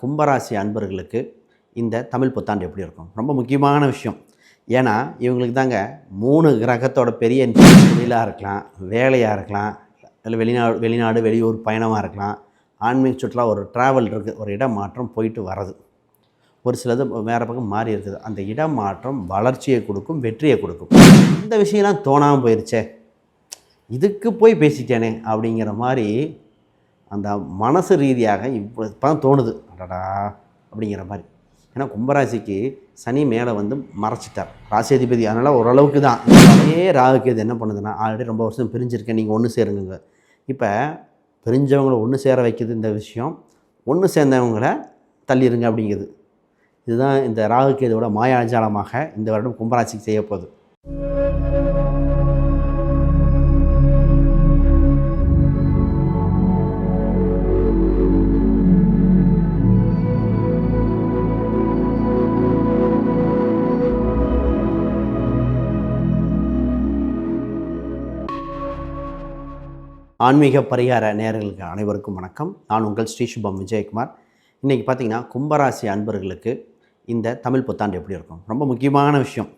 கும்பராசி அன்பர்களுக்கு இந்த தமிழ் புத்தாண்டு எப்படி இருக்கும்? ரொம்ப முக்கியமான விஷயம். ஏன்னா இவங்களுக்கு தாங்க மூணு கிரகத்தோட பெரிய தொழிலாக இருக்கலாம் வேலையாக இருக்கலாம் இல்லை வெளிநாடு வெளிநாடு வெளியூர் பயணமாக இருக்கலாம். ஆன்மீக சுற்றுலா ஒரு ட்ராவல் இருக்குது ஒரு இடம் மாற்றம் போயிட்டு வர்றது. ஒரு சிலது வேறு பக்கம் மாறி இருக்குது. அந்த இடம் மாற்றம் வளர்ச்சியை கொடுக்கும் வெற்றியை கொடுக்கும். இந்த விஷயம்லாம் தோணாமல் போயிருச்சே. இதுக்கு போய் பேசிட்டேனே அப்படிங்கிற மாதிரி அந்த மனசு ரீதியாக இப்போ இப்போ தான் தோணுது. அடடா அப்படிங்கிற மாதிரி. ஏன்னா கும்பராசிக்கு சனி மேலே வந்து மறைச்சிட்டார். ராசியதிபதி. அதனால் ஓரளவுக்கு தான். அதே ராகுக்கு இது என்ன பண்ணுதுன்னா ஆல்ரெடி ரொம்ப வருஷம் பிரிஞ்சிருக்கேன். நீங்கள் ஒன்று சேருங்க இப்போ பிரிஞ்சவங்களை ஒன்று சேர வைக்கிறது இந்த விஷயம். ஒன்று சேர்ந்தவங்கள தள்ளிடுங்க அப்படிங்குது. இதுதான் இந்த ராகுக்கு இதோட மாயாஜாலமாக இந்த வருடம் கும்பராசிக்கு செய்யப்போகுது. ஆன்மீக பரிகார நேரங்களுக்கு அனைவருக்கும் வணக்கம். நான் உங்கள் ஸ்ரீ சுபம் விஜயகுமார். இன்றைக்கி பார்த்தீங்கன்னா கும்பராசி அன்பர்களுக்கு இந்த தமிழ் புத்தாண்டு எப்படி இருக்கும்? ரொம்ப முக்கியமான விஷயம்.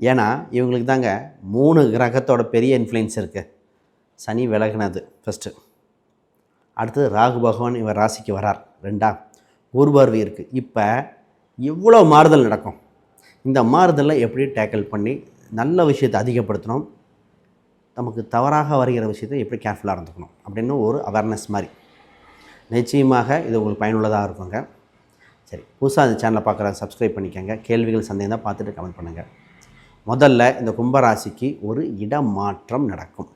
ஏன்னா இவங்களுக்கு தாங்க மூணு கிரகத்தோட பெரிய இன்ஃப்ளூயன்ஸ் இருக்குது சனி விலகினது ஃபஸ்ட்டு அடுத்தது ராகு பகவான் இவர் ராசிக்கு வரார். ரெண்டா? குரு பார்வை இருக்குது இப்போ இவ்வளோ மாறுதல் நடக்கும். இந்த மாறுதலை எப்படி டேக்கிள் பண்ணி நல்ல விஷயத்தை அதிகப்படுத்தணும்? நமக்கு தவறாக வருகிற விஷயத்தை எப்படி கேர்ஃபுல்லாக இருந்துக்கணும் அப்படின்னு ஒரு அவேர்னஸ் மாதிரி. நிச்சயமாக இது உங்களுக்கு பயனுள்ளதாக இருக்குங்க. சரி புதுசாக இந்த சேனலை பார்க்குற சப்ஸ்கிரைப் பண்ணிக்கோங்க. கேள்விகள் சந்தேகம் தான் பார்த்துட்டு கமெண்ட் பண்ணுங்கள் முதல்ல இந்த கும்பராசிக்கு ஒரு இடம் மாற்றம் நடக்கும்.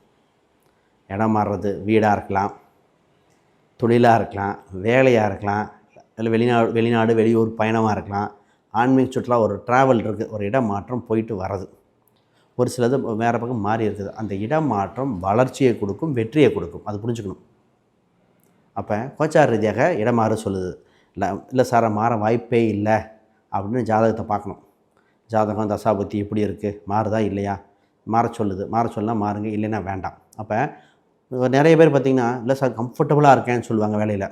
இடம் மாறுறது வீடாக இருக்கலாம் தொழிலாக இருக்கலாம் வேலையாக இருக்கலாம் இல்லை வெளிநாடு வெளிநாடு வெளியூர் பயணமாக இருக்கலாம். ஆன்மீக சுற்றுலா ஒரு ட்ராவல் இருக்குது ஒரு இடம் மாற்றம் போயிட்டு வர்றது. ஒரு சிலது வேறு பக்கம் மாறி இருக்குது. அந்த இடம் மாற்றம் வளர்ச்சியை கொடுக்கும் வெற்றியை கொடுக்கும். அது புரிஞ்சுக்கணும். அப்போ கோச்சார் ரீதியாக இடமாறு சொல்லுது. இல்லை இல்லை சார் மாற வாய்ப்பே இல்லை. அப்படின்னு ஜாதகத்தை பார்க்கணும். ஜாதகம் தசாபுத்தி எப்படி இருக்குது மாறுதா இல்லையா? மாற சொல்லுது. மாற சொல்லலாம் மாறுங்க இல்லைன்னா வேண்டாம். அப்போ நிறைய பேர் பார்த்திங்கன்னா இல்லை சார் கம்ஃபர்டபுளாக இருக்கேன்னு சொல்லுவாங்க வேலையில்.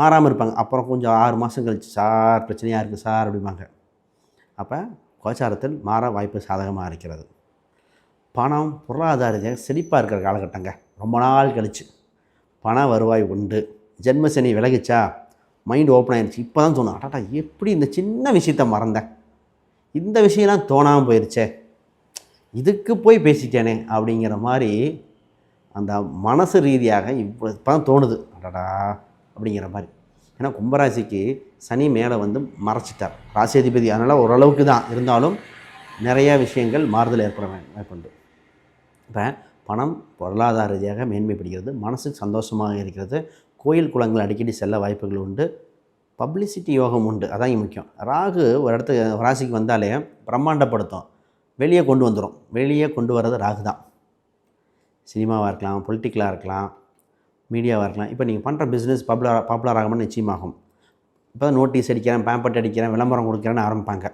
மாறாமல் இருப்பாங்க. அப்புறம் கொஞ்சம் ஆறு மாதம் கழிச்சு சார் பிரச்சனையாக இருக்குது சார் அப்படிம்பாங்க. அப்போ கோச்சாரத்தில் மாற வாய்ப்பு சாதகமாக இருக்கிறது. பணம் பொருளாதார செழிப்பாக இருக்கிற காலகட்டங்க. ரொம்ப நாள் கழிச்சு. பண வருவாய் உண்டு. ஜென்ம சனி விலகிச்சா? மைண்ட் ஓப்பன் ஆயிடுச்சு இப்போ தான் தோணும். அடாடா எப்படி இந்த சின்ன விஷயத்த மறந்தேன்? இந்த விஷயம்லாம் தோணாமல் போயிடுச்சே இதுக்கு போய் பேசிட்டேனே அப்படிங்கிற மாதிரி அந்த மனசு ரீதியாக இப்போ இப்போ தான் தோணுது. அடடா அப்படிங்கிற மாதிரி. ஏன்னா கும்பராசிக்கு சனி மேலே வந்து மறைச்சிட்டார். ராசியாதிபதி. அதனால் ஓரளவுக்கு தான் இருந்தாலும் நிறைய விஷயங்கள் மாறுதல் ஏற்பட வாய்ப்புண்டு. இப்போ பணம் பொருளாதார ரீதியாக மேன்மைப்படுகிறது மனசுக்கு சந்தோஷமாக இருக்கிறது கோயில் குளங்கள் அடிக்கடி செல்ல வாய்ப்புகள் உண்டு பப்ளிசிட்டி யோகம் உண்டு அதான் முக்கியம். ராகு ஒரு இடத்துக்கு ராசிக்கு வந்தாலே பிரம்மாண்டப்படுத்தும். வெளியே கொண்டு வந்துடும் வெளியே கொண்டு வர்றது ராகு தான். சினிமாவாக இருக்கலாம் பொலிட்டிக்கலாக இருக்கலாம் மீடியாவாக இருக்கலாம். இப்போ நீங்கள் பண்ணுற பிஸ்னஸ் பாப்புலர் பாப்புலர் ஆகணும்னு நிச்சயமாகும். இப்போ தான் நோட்டீஸ் அடிக்கிறேன் பேம்பட் அடிக்கிறேன் விளம்பரம் கொடுக்குறேன்னு ஆரம்பிப்பாங்க.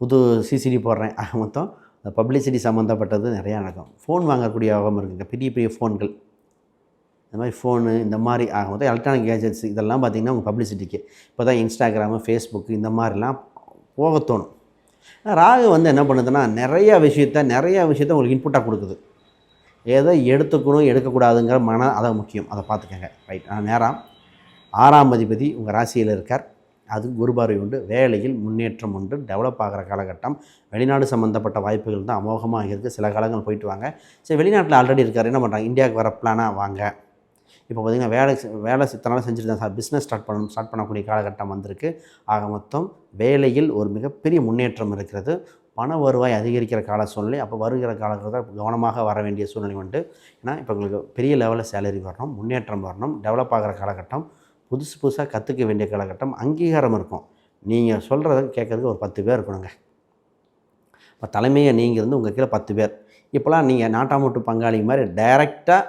புது சிசிடி போடுறேன் ஆக மொத்தம் இந்த பப்ளிசிட்டி சம்மந்தப்பட்டது நிறையா நடக்கும். ஃபோன் வாங்கக்கூடிய யோகம் இருக்குங்க. பெரிய பெரிய ஃபோன்கள் இந்த மாதிரி ஃபோனு இந்த மாதிரி ஆகும் போது எலக்ட்ரானிக் கேஜெட்ஸ் இதெல்லாம் பார்த்திங்கன்னா உங்கள் பப்ளிசிட்டிக்கு இப்போ தான் இன்ஸ்டாகிராமு ஃபேஸ்புக்கு இந்த மாதிரிலாம் போக தோணும். ராகு வந்து என்ன பண்ணுதுன்னா நிறையா விஷயத்த நிறையா விஷயத்த உங்களுக்கு இன்புட்டாக கொடுக்குது. ஏதோ எடுத்துக்கணும் எடுக்கக்கூடாதுங்கிற மன அதை முக்கியம். அதை பார்த்துக்கங்க. ரைட் ஆனால் நேரம். ஆறாம் அதிபதி உங்கள் ராசியில் இருக்கார். அது குரு பார்வை உண்டு. வேலையில் முன்னேற்றம் உண்டு. டெவலப் ஆகிற காலகட்டம் வெளிநாடு சம்மந்தப்பட்ட வாய்ப்புகள் தான் அமோகமாக இருக்குது சில காலங்கள் போயிட்டு வாங்க. சரி வெளிநாட்டில் ஆல்ரெடி இருக்கார். என்ன பண்ணுறாங்க இந்தியாவுக்கு வர பிளானாக வாங்க. இப்போ பார்த்திங்கன்னா வேலை வேலை சித்தனால செஞ்சுட்டு தான் சார் பிஸ்னஸ் ஸ்டார்ட் பண்ணணும் ஸ்டார்ட் பண்ணக்கூடிய காலகட்டம் வந்திருக்கு. ஆக மொத்தம் வேலையில் ஒரு மிகப்பெரிய முன்னேற்றம் இருக்கிறது. பண வருவாய் அதிகரிக்கிற கால சூழ்நிலை அப்போ வருகிற காலகட்டத்தில் கவனமாக வர வேண்டிய சூழ்நிலை உண்டு. ஏன்னா இப்போ உங்களுக்கு பெரிய லெவலில் சேலரி வரணும் முன்னேற்றம் வரணும் டெவலப் ஆகிற காலகட்டம் புதுசு புதுசாக கற்றுக்க வேண்டிய காலகட்டம் அங்கீகாரம் இருக்கும். நீங்கள் சொல்கிறத கேட்கறதுக்கு ஒரு பத்து பேர் இருக்கணுங்க. இப்போ தலைமையை நீங்கள் இருந்து உங்கள் கீழே பத்து பேர். இப்போலாம் நீங்கள் நாட்டாமட்டு பங்காளி மாதிரி டைரெக்டாக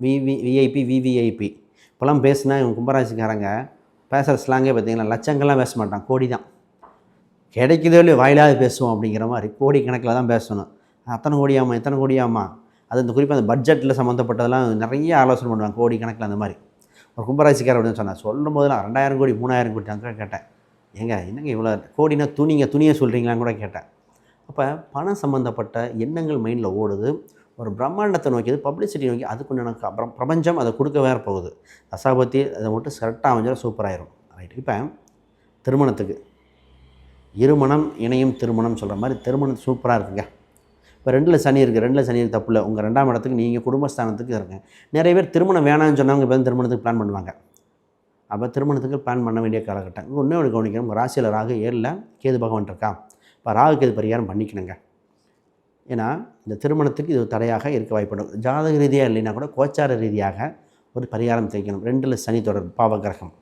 விவி விஐபி விவிஐபி இப்போலாம் பேசுனா இவங்க கும்பராசிக்காரங்க பேசுகிற ஸ்லாங்கே பார்த்தீங்கன்னா லட்சங்கள்லாம் பேச மாட்டான். கோடி தான். கிடைக்குதோ இல்லையோ வாயிலாவது பேசுவோம் அப்படிங்கிற மாதிரி கோடி கணக்கில் தான் பேசணும். அத்தனை கோடியாமா இத்தனை கோடியாமா அது இந்த குறிப்பாக அந்த பட்ஜெட்டில் சம்மந்தப்பட்டதெல்லாம் நிறைய ஆலோசனை பண்ணுவாங்க. கோடி கணக்கில் அந்த மாதிரி. ஒரு கும்பராசிக்காரர் அப்படின்னு சொன்னார். சொல்லும் போது நான் ரெண்டாயிரம் கோடி மூணாயிரம் கோடி தான் கூட கேட்டேன். ஏங்க என்னங்க இவ்வளோ கோடினா துணிங்க துணியை சொல்கிறீங்களான்னு கூட கேட்டேன். அப்போ பணம் சம்மந்தப்பட்ட எண்ணங்கள் மைண்டில் ஓடுது. ஒரு பிரம்மாண்டத்தை நோக்கியது பப்ளிசிட்டி நோக்கி அதுக்கு எனக்கு அப்புறம் பிரபஞ்சம் அதை கொடுக்க வேற போகுது. தசாபத்தி அதை மட்டும் செரெக்டாக அமைஞ்சாலும் சூப்பராயிரும் ரைட் இப்போ திருமணத்துக்கு. இருமணம் இணையும் திருமணம் சொல்கிற மாதிரி திருமணம் சூப்பராக இருக்குங்க. இப்போ ரெண்டில் சனி இருக்குது ரெண்டில் சனி இருக்கு தப்பு இல்லை உங்கள் ரெண்டாம் இடத்துக்கு நீங்கள் குடும்பஸ்தானத்துக்கு இருங்க. நிறைய பேர் திருமணம் வேணாம்னு சொன்னவங்க இப்போ திருமணத்துக்கு பிளான் பண்ணுவாங்க. அப்போ திருமணத்துக்கு பிளான் பண்ண வேண்டிய காலகட்டம். இன்னும் ஒன்று கவனிக்கணும். உங்கள் ராசியில் ராகு ஏழில் கேது பகவான் இருக்கா? இப்போ ராகு கேது பரிகாரம் பண்ணிக்கணுங்க. ஏன்னா இந்த திருமணத்துக்கு இது தடையாக இருக்க வாய்ப்படும் ஜாதக ரீதியாக இல்லைன்னா கூட கோச்சார ரீதியாக ஒரு பரிகாரம் தைக்கணும் ரெண்டில் சனி தொடர்பு பாவகிரகம்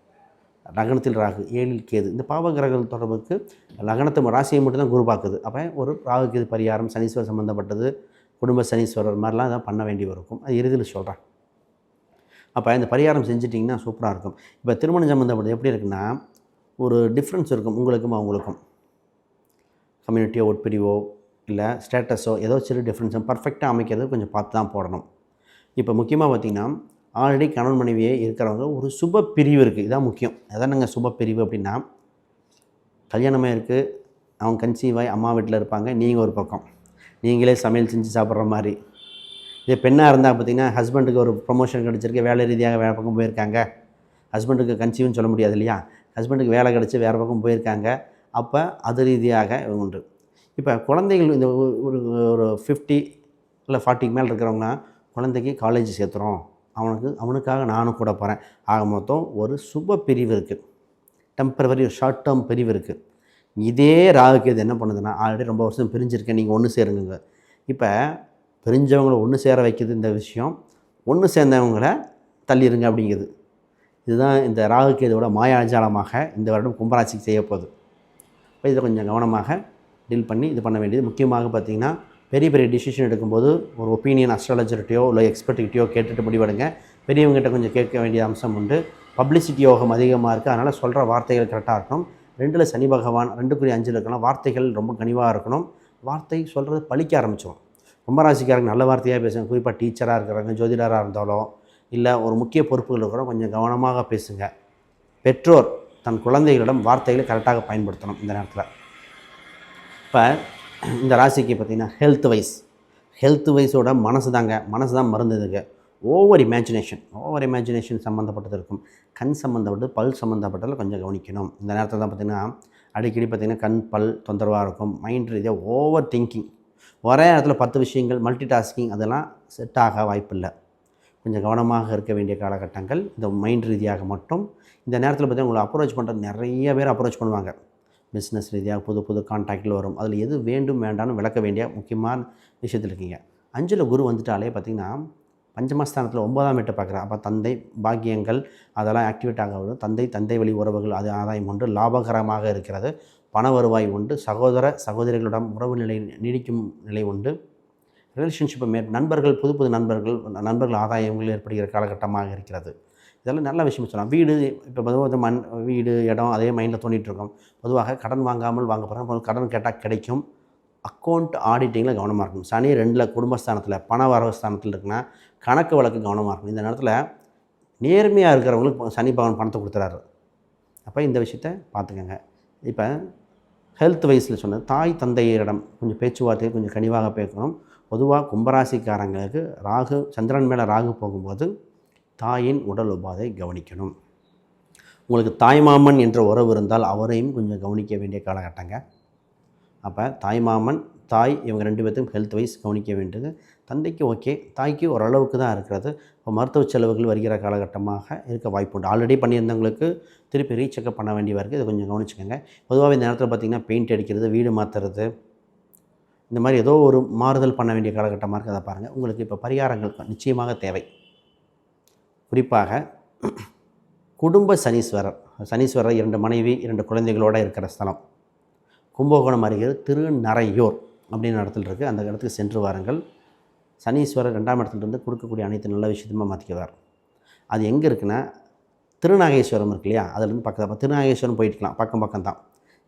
லக்னத்தில் ராகு ஏழில் கேது. இந்த பாவகிரக தொடர்புக்கு லக்னத்தை ராசியை மட்டும்தான் குருபாக்குது அப்போ ஒரு ராகு கேது பரிகாரம் சனீஸ்வரர் சம்மந்தப்பட்டது குடும்ப சனீஸ்வரர் மாதிரிலாம் தான் பண்ண வேண்டி இருக்கும். அது இறுதியில் சொல்கிறேன் அப்போ இந்த பரிகாரம் செஞ்சிட்டிங்கன்னா சூப்பராக இருக்கும். இப்போ திருமணம் சம்மந்தப்பட்டது எப்படி இருக்குன்னா ஒரு டிஃப்ரென்ஸ் இருக்கும் உங்களுக்கும் அவங்களுக்கும். கம்யூனிட்டியோ உட்பிரிவோ இல்லை ஸ்டேட்டஸோ ஏதோ சிறு டிஃப்ரென்ஸோ பர்ஃபெக்டாக அமைக்கிறது கொஞ்சம் பார்த்து தான் போடணும். இப்போ முக்கியமாக பார்த்திங்கன்னா ஆல்ரெடி கணவன் மனைவியே இருக்கிறவங்க ஒரு சுப பிரிவு இருக்குது இதான் முக்கியம். எதானுங்க சுப பிரிவு அப்படின்னா கல்யாணமாக இருக்குது அவங்க கன்சீவ் ஆகி அம்மா வீட்டில் இருப்பாங்க. நீங்கள் ஒரு பக்கம். நீங்களே சமையல் செஞ்சு சாப்பிட்ற மாதிரி. இதே பெண்ணாக இருந்தால் பார்த்தீங்கன்னா ஹஸ்பண்டுக்கு ஒரு ப்ரொமோஷன் கிடச்சிருக்கு. வேலை ரீதியாக வேறு பக்கம் போயிருக்காங்க. ஹஸ்பண்டுக்கு கன்சீவ்னு சொல்ல முடியாது இல்லையா? ஹஸ்பண்டுக்கு வேலை கிடச்சி வேறு பக்கம் போயிருக்காங்க. அப்போ அது ரீதியாக உண்டு. இப்போ குழந்தைகள் இந்த ஒரு- ஒரு ஒரு ஃபிஃப்டி இல்லை ஃபார்ட்டிக்கு மேலே இருக்கிறவங்கன்னா குழந்தைக்கு காலேஜ் சேர்த்துறோம். அவனுக்கு அவனுக்காக நானும் கூட போகிறேன் ஆக மொத்தம் ஒரு சுப பிரிவு இருக்குது டெம்பரவரி ஷார்ட் டேர்ம் பிரிவு இருக்குது இதே ராகுக்கு இது என்ன பண்ணுதுன்னா ஆல்ரெடி ரொம்ப வருஷம் பிரிஞ்சிருக்கேன். நீங்கள் ஒன்று சேருங்க இப்போ பிரிஞ்சவங்களை ஒன்று சேர வைக்கிறது இந்த விஷயம். ஒன்று சேர்ந்தவங்கள தள்ளிருங்க அப்படிங்குது. இதுதான் இந்த ராகுக்கேதோட மாய மாயாஜாலமாக இந்த வருடம் கும்பராசிக்கு செய்ய போகுது இப்போ இதை கொஞ்சம் கவனமாக டீல் பண்ணி இது பண்ண வேண்டியது. முக்கியமாக பார்த்தீங்கன்னா பெரிய பெரிய டிசிஷன் எடுக்கும்போது ஒரு ஒப்பீனியன் அஸ்ட்ராலஜர்கிட்டயோ இல்லை எக்ஸ்பர்ட்டுக்கிட்டையோ கேட்டுட்டு முடிவெடுங்க. பெரியவங்ககிட்ட கொஞ்சம் கேட்க வேண்டிய அம்சம் உண்டு. பப்ளிசிட்டி யோகம் அதிகமாக இருக்குது அதனால் சொல்கிற வார்த்தைகள் கரெக்டாக இருக்கணும். ரெண்டில் சனி பகவான் ரெண்டுக்குரிய அஞ்சில் இருக்கணும் வார்த்தைகள் ரொம்ப கனிவாக இருக்கணும். வார்த்தை சொல்கிறது பழிக்க ஆரம்பிச்சிடும் கும்பராசிக்காரங்க நல்ல வார்த்தையாக பேசுங்க. குறிப்பாக டீச்சராக இருக்கிறாங்க ஜோதிடராக இருந்தாலோ இல்லை ஒரு முக்கிய பொறுப்புகள் இருக்கிறோம் கொஞ்சம் கவனமாக பேசுங்க. பெற்றோர் தன் குழந்தைகளிடம் வார்த்தைகளை கரெக்டாக பயன்படுத்தணும் இந்த நேரத்தில். இப்போ இந்த ராசிக்கு பார்த்திங்கன்னா ஹெல்த் வைஸ் ஹெல்த் வைஸோட மனசு தாங்க. மனசு தான் மருந்து இதுக்கு ஓவர் இமேஜினேஷன் ஓவர் இமேஜினேஷன் சம்மந்தப்பட்டது இருக்கும். கண் சம்மந்தப்பட்டது பல் சம்மந்தப்பட்டதில் கொஞ்சம் கவனிக்கணும். இந்த நேரத்தில் தான் பார்த்திங்கன்னா அடிக்கடி பார்த்திங்கன்னா கண் பல் தொந்தரவாக இருக்கும். மைண்ட் ரீதியாக ஓவர் திங்கிங் ஒரே இடத்துல பத்து விஷயங்கள் மல்டி டாஸ்கிங் அதெல்லாம் செட் ஆக வாய்ப்பில்லை கொஞ்சம் கவனமாக இருக்க வேண்டிய காலகட்டங்கள் இந்த மைண்ட் ரீதியாக மட்டும். இந்த நேரத்தில் பார்த்தீங்கன்னா உங்களை அப்ரோச் பண்ணுறது நிறைய பேர் அப்ரோச் பண்ணுவாங்க. பிஸ்னஸ் ரீதியாக புது புது கான்டாக்டில் வரும். அதில் எது வேண்டும் வேண்டாம்னு விளக்க வேண்டிய முக்கியமான விஷயத்தில் இருக்கீங்க. அஞ்சில் குரு வந்துட்டாலே பார்த்திங்கன்னா பஞ்சமஸ்தானத்தில் ஒன்பதாம் வீட்டை பார்க்குறேன் அப்போ தந்தை பாக்கியங்கள் அதெல்லாம் ஆக்டிவேட் ஆக வரும் தந்தை தந்தை வழி உறவுகள் அது ஆதாயம் உண்டு. லாபகரமாக இருக்கிறது. பண வருவாய் உண்டு. சகோதர சகோதரிகளிடம் உறவு நிலை நீடிக்கும் நிலை உண்டு. ரிலேஷன்ஷிப்பை மே நண்பர்கள் புது புது நண்பர்கள் நண்பர்கள் ஆதாயங்கள் ஏற்படுகிற காலகட்டமாக இருக்கிறது. இதெல்லாம் நல்ல விஷயம் சொல்லலாம். வீடு இப்போ பொதுவாக மண் வீடு இடம் அதே மைண்டில் தோண்டிட்டு இருக்கோம். பொதுவாக கடன் வாங்காமல் வாங்க போகிறோம் கடன் கேட்டால் கிடைக்கும். அக்கௌண்ட் ஆடிட்டிங்கில் கவனமாக இருக்கணும். சனி ரெண்டில் குடும்பஸ்தானத்தில் பண வரவு ஸ்தானத்தில் இருக்குன்னா கணக்கு வழக்கு கவனமாக இருக்கணும். இந்த நேரத்தில் நேர்மையாக இருக்கிறவங்களுக்கு சனி பகவான் பணத்தை கொடுத்துறாரு. அப்போ இந்த விஷயத்த பார்த்துக்கோங்க இப்போ ஹெல்த் வைஸில் சொன்னது தாய் தந்தையரிடம் கொஞ்சம் பேச்சுவார்த்தை கொஞ்சம் கனிவாக பேசணும். பொதுவாக கும்பராசிக்காரங்களுக்கு ராகு சந்திரன் மேலே ராகு போகும்போது தாயின் உடல் உபாதை கவனிக்கணும். உங்களுக்கு தாய்மாமன் என்ற உறவு இருந்தால் அவரையும் கொஞ்சம் கவனிக்க வேண்டிய காலகட்டங்க. அப்போ தாய்மாமன் தாய் இவங்க ரெண்டு பேர்த்தையும் ஹெல்த் வைஸ் கவனிக்க வேண்டியது. தந்தைக்கு ஓகே தாய்க்கு ஓரளவுக்கு தான் இருக்கிறது. இப்போ மருத்துவ செலவுகள் வருகிற காலகட்டமாக இருக்க வாய்ப்பு உண்டு. ஆல்ரெடி பண்ணியிருந்தவங்களுக்கு திருப்பி ரீசெக்கப் பண்ண வேண்டியதாக இருக்குது இதை கொஞ்சம் கவனிச்சுக்கோங்க. பொதுவாக இந்த நேரத்தில் பார்த்திங்கன்னா பெயிண்ட் அடிக்கிறது வீடு மாற்றுறது இந்த மாதிரி ஏதோ ஒரு மாறுதல் பண்ண வேண்டிய காலகட்டமாக இருக்குது அதை பாருங்கள் உங்களுக்கு இப்போ பரிகாரங்கள் நிச்சயமாக தேவை. குறிப்பாக குடும்ப சனீஸ்வரர் சனீஸ்வரர் இரண்டு மனைவி இரண்டு குழந்தைகளோடு இருக்கிற ஸ்தலம். கும்பகோணம் அருகே திருநறையூர் அப்படின்னு இடத்துல இருக்குது அந்த இடத்துக்கு சென்று வாருங்கள். சனீஸ்வரர் ரெண்டாம் இடத்துலேருந்து கொடுக்கக்கூடிய அனைத்து நல்ல விஷயத்தையுமே மாற்றிக்குவார் அது எங்கே இருக்குன்னா திருநாகேஸ்வரம் இருக்கு இல்லையா? அதுலேருந்து பக்கத்தில். திருநாகேஸ்வரம் போயிட்டுக்கலாம். பக்கம் பக்கம் தான்.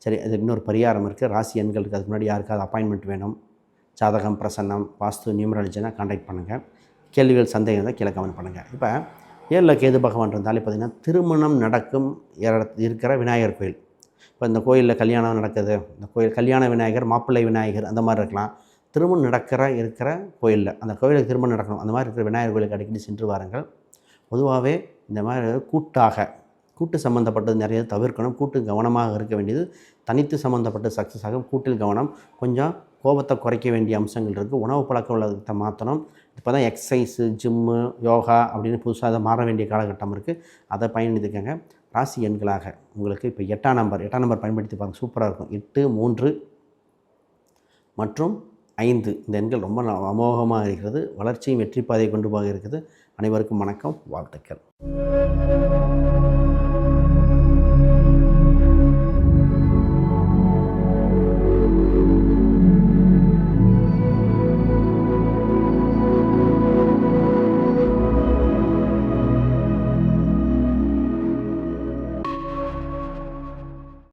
சரி அது இன்னொரு பரிகாரம் இருக்குது ராசி எண்கள் இருக்குது அதுக்கு முன்னாடி யாருக்காவது அப்பாயின்மெண்ட் வேணும். ஜாதகம் பிரசன்னம் வாஸ்து நியூமராலஜினா காண்டாக்ட் பண்ணுங்கள் கேள்விகள் சந்தேகம் தான் கீழே கமெண்ட் பண்ணுங்கள் இப்போ ஏழில் கேது பகவான் இருந்தாலே பார்த்திங்கன்னா திருமணம் நடக்கும் இருக்கிற விநாயகர் கோயில். இப்போ இந்த கோயிலில் கல்யாணம் நடக்குது. இந்த கோயில் கல்யாண விநாயகர் மாப்பிள்ளை விநாயகர் அந்த மாதிரி இருக்கலாம். திருமணம் நடக்கிற இருக்கிற கோயிலில் அந்த கோயிலுக்கு திருமணம் நடக்கணும். அந்த மாதிரி இருக்கிற விநாயகர் கோயிலுக்கு அடிக்கடி சென்று வாருங்கள். பொதுவாகவே இந்த மாதிரி கூட்டாக கூட்டு சம்மந்தப்பட்டது நிறைய தவிர்க்கணும். கூட்டு கவனமாக இருக்க வேண்டியது தனித்து சம்மந்தப்பட்ட சக்ஸஸ் ஆகும். கூட்டில் கவனம் கொஞ்சம் கோபத்தை குறைக்க வேண்டிய அம்சங்கள் இருக்குது உணவு பழக்க வழக்கத்தை மாற்றணும் இப்போ தான் எக்ஸசைஸு ஜிம்மு யோகா அப்படின்னு புதுசாக அதை மாற வேண்டிய காலகட்டம் இருக்குது அதை பயன்படுத்திக்கங்க. ராசி எண்களாக உங்களுக்கு இப்போ எட்டாம் நம்பர் எட்டாம் நம்பர் பயன்படுத்தி பாருங்கள் சூப்பராக இருக்கும். எட்டு மூன்று மற்றும் ஐந்து. இந்த எண்கள் ரொம்ப அமோகமாக இருக்கிறது. வளர்ச்சியும் வெற்றி பாதையை கொண்டு போக இருக்குது. அனைவருக்கும் வணக்கம். வாழ்த்துக்கள்.